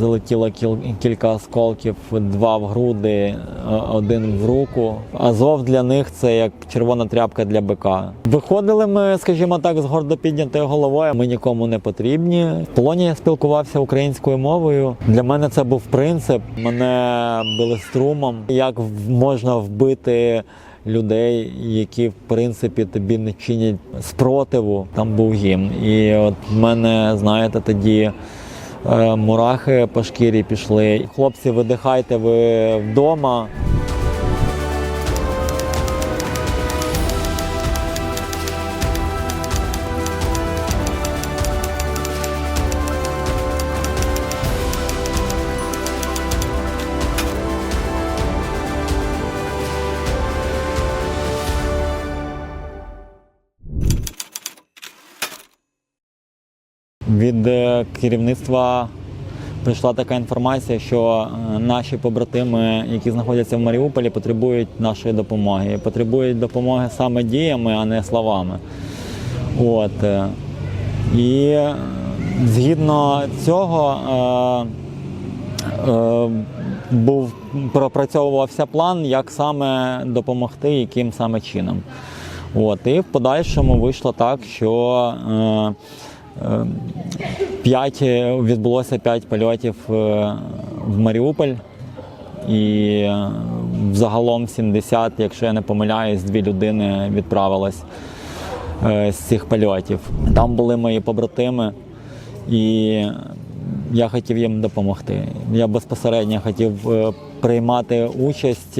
Залетіло кілька осколків, два в груди, один в руку. Азов для них це як червона тряпка для бика. Виходили ми, скажімо так, з гордо піднятою головою. Ми нікому не потрібні. В полоні я спілкувався українською мовою. Для мене це був принцип. Мене били струмом. Як можна вбити людей, які в принципі тобі не чинять спротиву. Там був гімн. І от в мене, знаєте, тоді. Е, Мурахи по шкірі пішли. Хлопці, видихайте ви вдома. Від е, керівництва прийшла така інформація, що е, наші побратими, які знаходяться в Маріуполі, потребують нашої допомоги. Потребують допомоги саме діями, а не словами. От. е, І згідно цього е, е, був пропрацьовувався план, як саме допомогти, яким саме чином. От. І в подальшому вийшло так, що е, Е, П'ять е, відбулося п'ять польотів е, в Маріуполь, і е, загалом 70, якщо я не помиляюсь, дві людини відправилось з цих польотів. Там були мої побратими, і я хотів їм допомогти. Я безпосередньо хотів приймати участь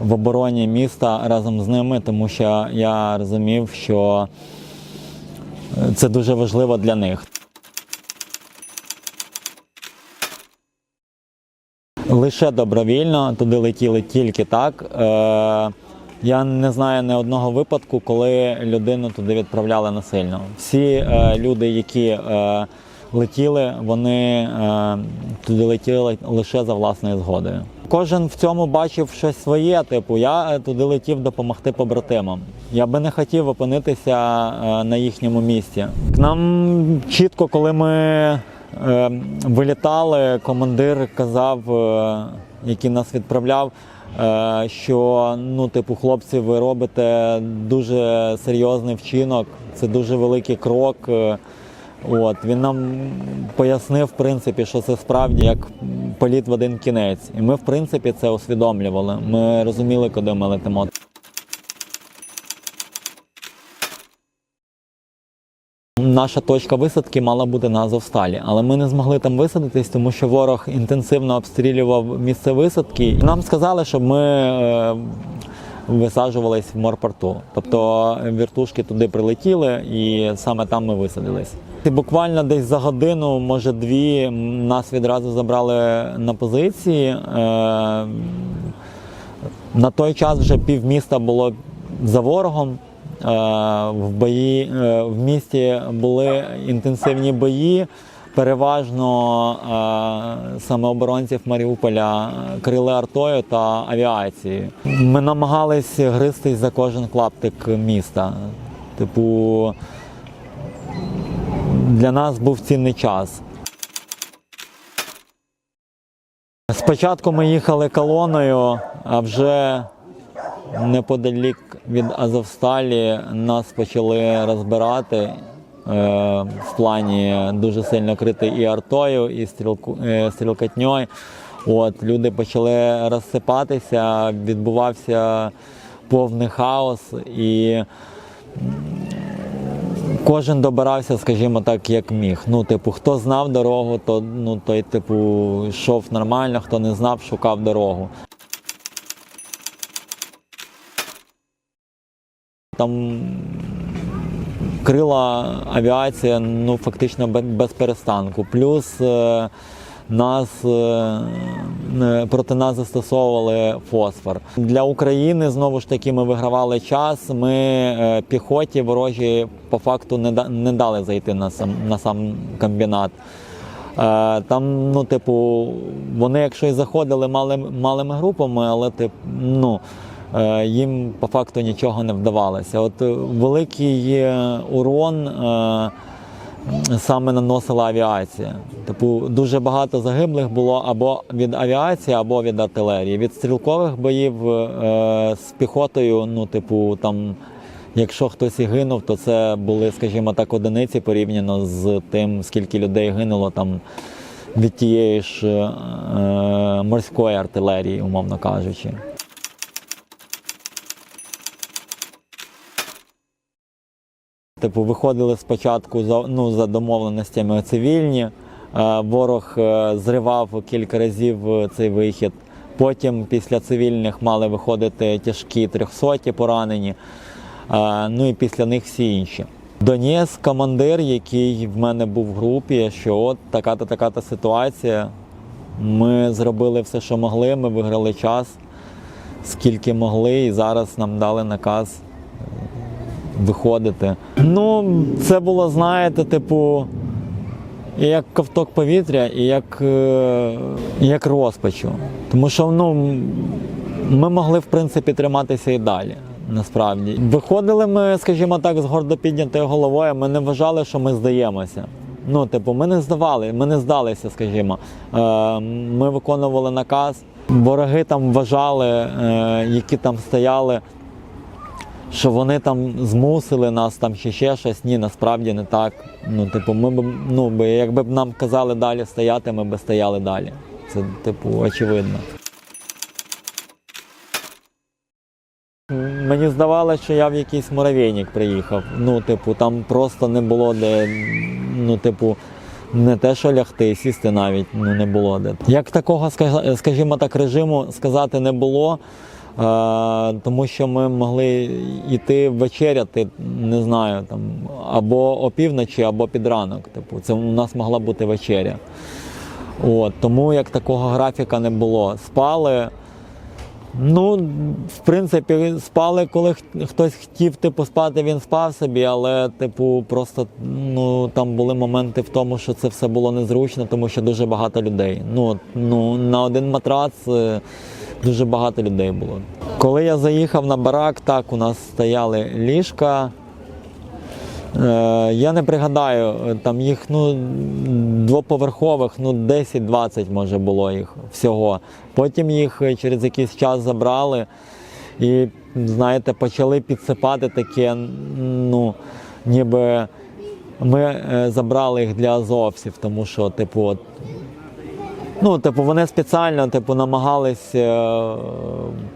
в обороні міста разом з ними, тому що я розумів, що це дуже важливо для них. Лише добровільно туди летіли тільки так. Е, Я не знаю ні одного випадку, коли людину туди відправляли насильно. Всі е, люди, які е, летіли, вони туди летіли лише за власною згодою. Кожен в цьому бачив щось своє. Типу, я туди летів допомогти побратимам. Я би не хотів опинитися е, на їхньому місці. Нам чітко, коли ми е, вилітали, командир казав, е, який нас відправляв, що ну, типу, хлопці, ви робите дуже серйозний вчинок, це дуже великий крок. От він нам пояснив, в принципі, що це справді як політ в один кінець. І ми, в принципі, це усвідомлювали. Ми розуміли, куди ми летимо. Наша точка висадки мала бути на Азовсталі, але ми не змогли там висадитись, тому що ворог інтенсивно обстрілював місце висадки. Нам сказали, щоб ми е, висаджувались в морпорту. Тобто віртушки туди прилетіли, і саме там ми висадились. І буквально десь за годину, може дві, нас відразу забрали на позиції. Е, на той час вже півміста було за ворогом. Е, В бої е, в місті були інтенсивні бої. Переважно е, саме оборонців Маріуполя крили артою та авіацією. Ми намагались гристись за кожен клаптик міста. Типу, для нас був цінний час. Спочатку ми їхали колоною, а вже неподалік від Азовсталі нас почали розбирати е, в плані дуже сильно крити і артою, і стрілку, е, стрілкатньою. От, люди почали розсипатися, відбувався повний хаос і кожен добирався, скажімо так, як міг. Ну, типу, хто знав дорогу, то ну, той, типу, йшов нормально, хто не знав, шукав дорогу. Там крила авіація ну, фактично без, перестанку. Плюс е, нас, е, проти нас застосовували фосфор. Для України знову ж таки ми вигравали час. Ми е, піхоті ворожі по факту не, дали зайти на сам, на сам комбінат. Там, ну, типу, вони, якщо і заходили мали, малими групами, але тип, ну, їм по факту нічого не вдавалося. От е, великий е, урон е, саме наносила авіація. Типу, дуже багато загиблих було або від авіації, або від артилерії. Від стрілкових боїв е, з піхотою, ну, типу, там, якщо хтось і гинув, то це були, скажімо так, одиниці порівняно з тим, скільки людей гинуло там від тієї ж е, е, морської артилерії, умовно кажучи. Типу, виходили спочатку за, ну, за домовленостями цивільні. Е, Ворог е, зривав кілька разів е, цей вихід. Потім після цивільних мали виходити тяжкі трьохсоті поранені. Ну і після них всі інші. Доніс, командир, який в мене був в групі, що от така-то така-то ситуація. Ми зробили все, що могли, ми виграли час, скільки могли, і зараз нам дали наказ виходити. Ну, це було, знаєте, типу, як ковток повітря, і як, е, як розпачу. Тому що ну, ми могли, в принципі, триматися і далі. Насправді. Виходили ми, скажімо так, з гордо піднятою головою. Ми не вважали, що ми здаємося. Ну, типу, ми не здавали, ми не здалися, скажімо. Е, ми виконували наказ. Вороги там вважали, е, які там стояли, що вони там змусили нас там чи ще щось. Ні, насправді не так. Ну, типу, ми б, ну, би, якби б нам казали далі стояти, ми б стояли далі. Це, типу, очевидно. Мені здавалося, що я в якийсь муравейник приїхав. Ну, типу, там просто не було де, ну, типу, не те, що лягти, сісти навіть ну, не було де. Як такого, скажімо так, режиму сказати не було. Тому що ми могли йти вечеряти, не знаю, там або опівночі, або під ранок. Типу, це у нас могла бути вечеря. От, тому як такого графіка не було. Спали. Ну, в принципі, спали, коли хтось хотів типу, спати, він спав собі, але, типу, просто ну, там були моменти в тому, що це все було незручно, тому що дуже багато людей. Ну, ну, на один матрац е, дуже багато людей було. Коли я заїхав на барак, так, у нас стояли ліжка. Е, я не пригадаю, там їх ну, двоповерхових, ну 10-20 може було їх всього. Потім їх е, через якийсь час забрали і, знаєте, почали підсипати таке, ну, ніби ми е, забрали їх для азовців, тому що, типу, от, Ну, типу, вони спеціально типу, намагались е,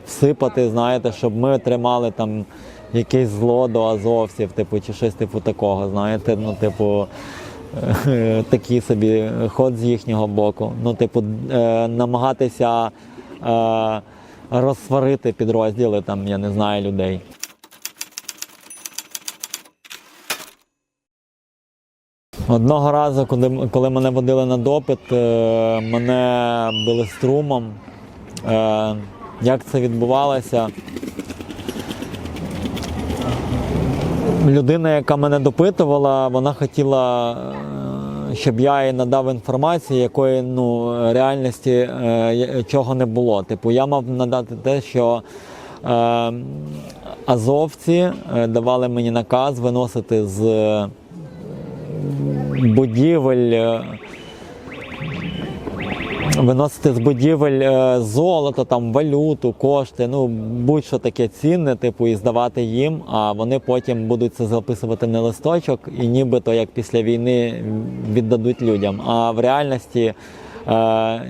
всипати, знаєте, щоб ми отримали там якесь зло до азовців, типу, чи щось типу такого, знаєте, ну, типу, е, такий собі ход з їхнього боку. Ну, типу, е, намагатися е, розсварити підрозділи, там, я не знаю, людей. Одного разу, коли, мене водили на допит, е, мене били струмом. Е, Як це відбувалося? Людина, яка мене допитувала, вона хотіла, е, щоб я їй надав інформацію, якої ну, реальності чого не було. Типу, я мав надати те, що азовці давали мені наказ виносити з будівель. е, Виносити з будівель е, золото, там валюту, кошти, ну будь-що таке цінне, типу, і здавати їм, а вони потім будуть це записувати на листочок і нібито як після війни віддадуть людям. А в реальності е,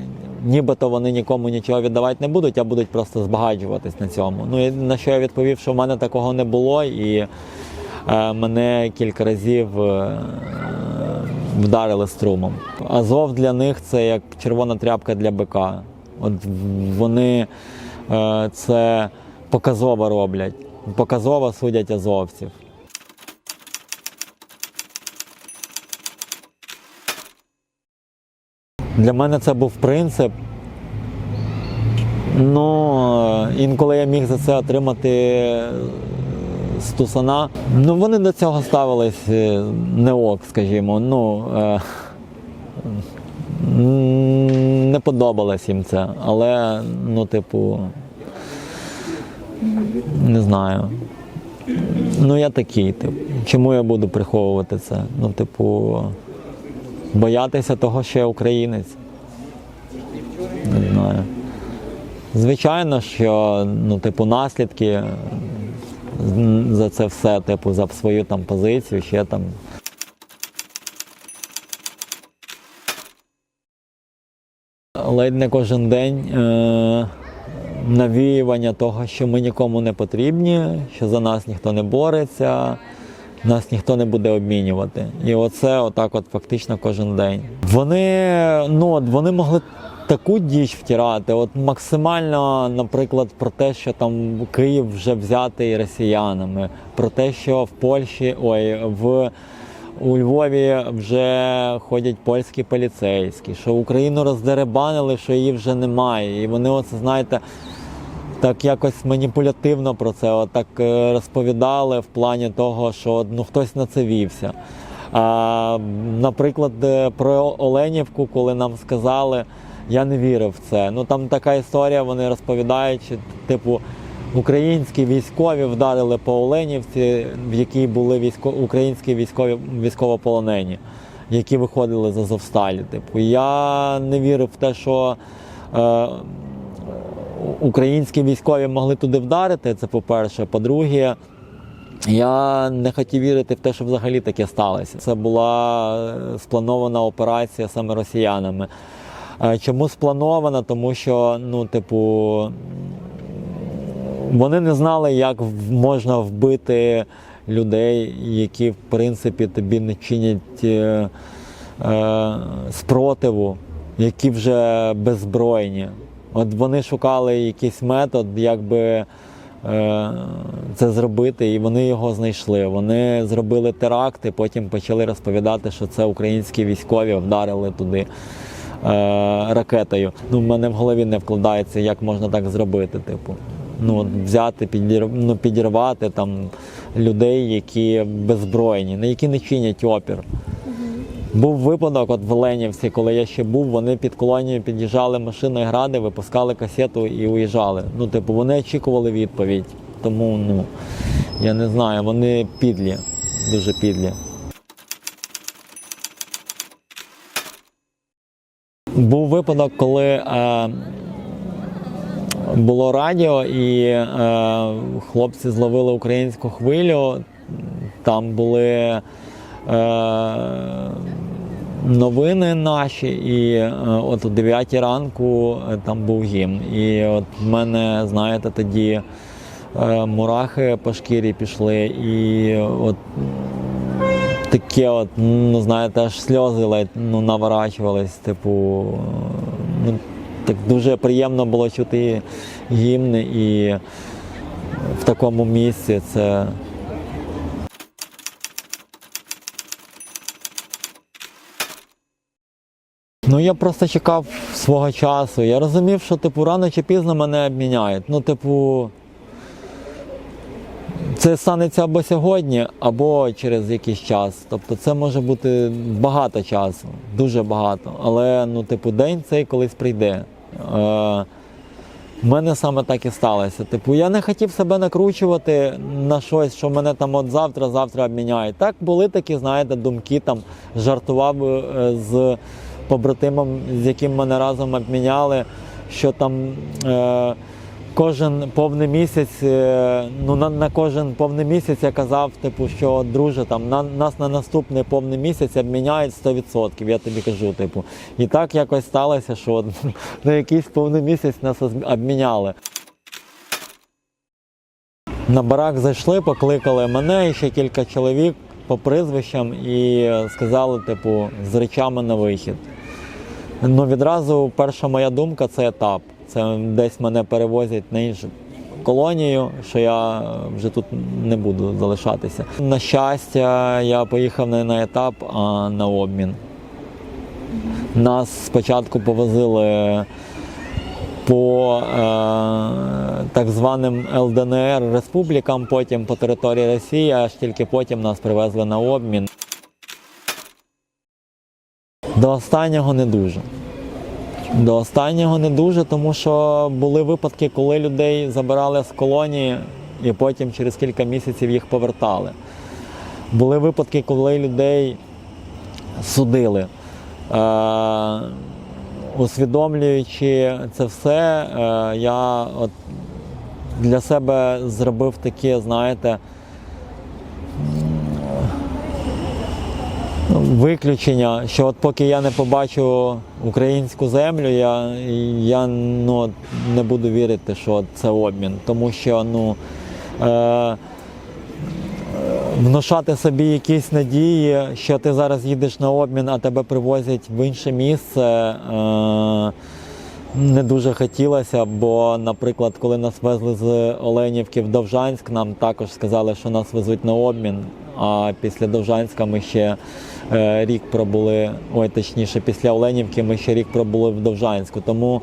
нібито вони нікому нічого віддавати не будуть, а будуть просто збагачуватись на цьому. Ну і на що я відповів, що в мене такого не було, і мене кілька разів. е, вдарили струмом. Азов для них це як червона тряпка для бика. От вони е, це показово роблять. Показово судять азовців. Для мене це був принцип. Ну, інколи я міг за це отримати стусана. Ну, вони до цього ставились е, не ок, скажімо. Ну, е, не подобалось їм це. Але, ну, типу, не знаю. Ну, я такий, типу. Чому я буду приховувати це? Ну, типу, боятися того, що я українець. Не знаю. Звичайно, що ну, типу, наслідки за це все, типу, за свою там позицію, ще там. Ледь не кожен день е- навіювання того, що ми нікому не потрібні, що за нас ніхто не бореться, нас ніхто не буде обмінювати. І оце отак от фактично кожен день. Вони, ну, вони могли таку діч втирати, от максимально, наприклад, про те, що там Київ вже взятий росіянами, про те, що в Польщі, ой, в у Львові вже ходять польські поліцейські, що Україну роздеребанили, що її вже немає. І вони, оце, знаєте, так якось маніпулятивно про це от так е, розповідали в плані того, що ну, хтось на це вівся. А, наприклад, е, про Оленівку, коли нам сказали, я не вірив в це. Ну там така історія, вони розповідають, що, типу, українські військові вдарили по Оленівці, в якій були військо... українські військові військовополонені, які виходили з Азовсталі. Типу, я не вірив в те, що. Е, Українські військові могли туди вдарити, це по-перше. По-друге, я не хотів вірити в те, що взагалі таке сталося. Це була е, спланована операція саме росіянами. Чому спланована? Тому що, ну, типу, вони не знали, як можна вбити людей, які, в принципі, тобі не чинять е, е, спротиву, які вже беззбройні. От вони шукали якийсь метод, як би е, це зробити, і вони його знайшли. Вони зробили теракти, потім почали розповідати, що це українські військові вдарили туди ракетою. Ну, в мене в голові не вкладається, як можна так зробити. Типу. Ну, взяти, підір... ну, підірвати там людей, які беззбройні, на які не чинять опір. Був випадок, от в Оленівці, коли я ще був, вони під колонією під'їжджали машиною гради, випускали касету і уїжджали. Ну, типу, вони очікували відповідь. Тому, ну, я не знаю, вони підлі, дуже підлі. Був випадок, коли е, було радіо, і е, хлопці зловили українську хвилю. Там були е, новини наші, і е, от о 9 ранку е, там був гімн. І от в мене, знаєте, тоді е, мурахи по шкірі пішли, і от таке, от, ну знаєте, аж сльози ледь ну, наворачувались. Типу, ну, так дуже приємно було чути гімни і в такому місці це. Ну я просто чекав свого часу. Я розумів, що типу рано чи пізно мене обміняють. Ну, типу, це станеться або сьогодні, або через якийсь час. Тобто це може бути багато часу, дуже багато. Але ну, типу, день цей колись прийде. Е, в мене саме так і сталося. Типу, я не хотів себе накручувати на щось, що мене там от завтра, завтра обміняють. Так були такі, знаєте, думки там жартував е, з побратимом, з яким мене разом обміняли, що там. Е, Кожен повний місяць, е, ну на, на кожен повний місяць я казав, типу, що друже, там на нас на наступний повний місяць обміняють 100%, Я тобі кажу, типу. І так якось сталося, що на якийсь повний місяць нас обміняли. На барак зайшли, покликали мене і ще кілька чоловік по прізвищам і сказали, типу, з речами на вихід. Ну, відразу перша моя думка це етап. Це десь мене перевозять на іншу колонію, що я вже тут не буду залишатися. На щастя, я поїхав не на етап, а на обмін. Нас спочатку повозили по е, так званим ЛДНР республікам, потім по території Росії, аж тільки потім нас привезли на обмін. До останнього не дуже. До останнього не дуже, тому що були випадки, коли людей забирали з колонії і потім через кілька місяців їх повертали. Були випадки, коли людей судили. Е, усвідомлюючи це все, е, я от для себе зробив таке, знаєте, виключення, що от поки я не побачу українську землю, я, я ну, не буду вірити, що це обмін. Тому що ну, е, внушати собі якісь надії, що ти зараз їдеш на обмін, а тебе привозять в інше місце. Е, не дуже хотілося, бо, наприклад, коли нас везли з Оленівки в Довжанськ, нам також сказали, що нас везуть на обмін. А після Довжанська ми ще е, рік пробули, ой, точніше, після Оленівки ми ще рік пробули в Довжанську. Тому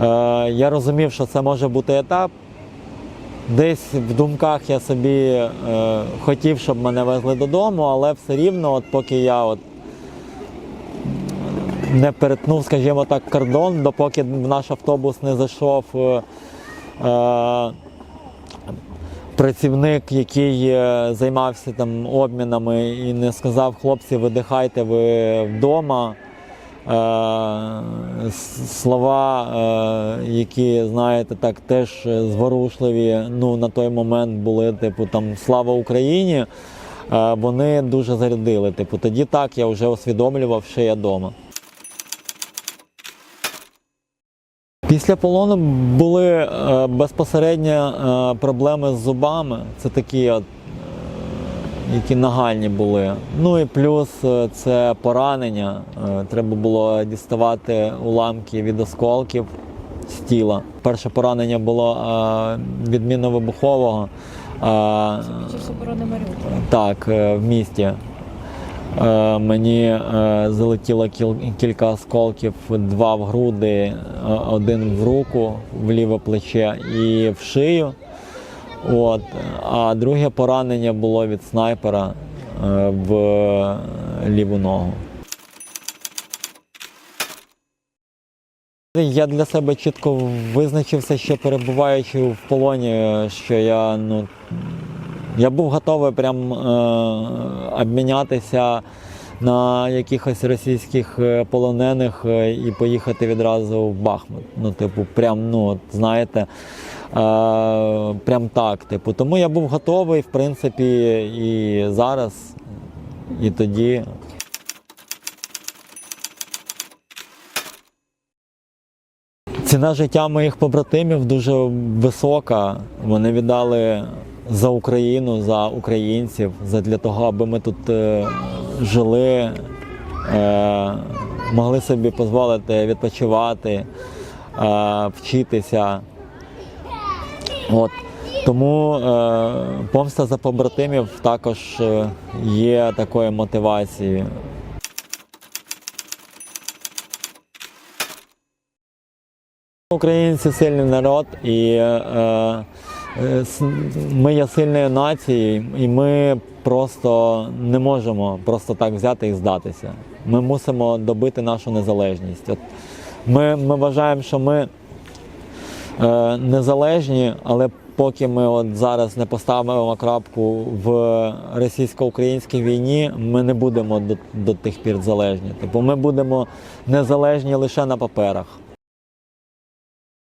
е, я розумів, що це може бути етап. Десь в думках я собі е, хотів, щоб мене везли додому, але все рівно, от поки я от не перетнув, скажімо так, кордон, допоки в наш автобус не зайшов е, е, працівник, який е, займався там обмінами і не сказав, хлопці, видихайте ви вдома. Е, слова, е, які, знаєте, так теж зворушливі, ну на той момент були, типу, там Слава Україні. Вони дуже зарядили. Типу, тоді так я вже усвідомлював, що я вдома. Після полону були е, безпосередньо е, проблеми з зубами. Це такі, е, які нагальні були. Ну і плюс це поранення. Треба було діставати уламки від осколків з тіла. Перше поранення було від мінно-вибухового. Е, З оборони Маріуполя. так, в місті. Е, Мені е, залетіло кіл- кілька осколків, два в груди, е, один в руку, в ліве плече і в шию. От. А друге поранення було від снайпера в ліву ногу. Я для себе чітко визначився, що перебуваючи в полоні, що я ну, я був готовий прям е, обмінятися на якихось російських е, полонених е, і поїхати відразу в Бахмут. Ну, типу, прям, ну, знаєте, е, прям так. Типу. Тому я був готовий, в принципі, і зараз, і тоді. Ціна життя моїх побратимів дуже висока. Вони віддали за Україну, за українців, за для того, аби ми тут е, жили, е, могли собі дозволити відпочивати, е, вчитися. От. Тому помста за побратимів також є такою мотивацією. Українці сильний народ, і е, е, ми є сильною нацією, і ми просто не можемо просто так взяти і здатися. Ми мусимо добити нашу незалежність. От ми, ми вважаємо, що ми е, незалежні, але поки ми от зараз не поставимо крапку в російсько-українській війні, ми не будемо до, до тих пір залежні. Типу, ми будемо незалежні лише на паперах.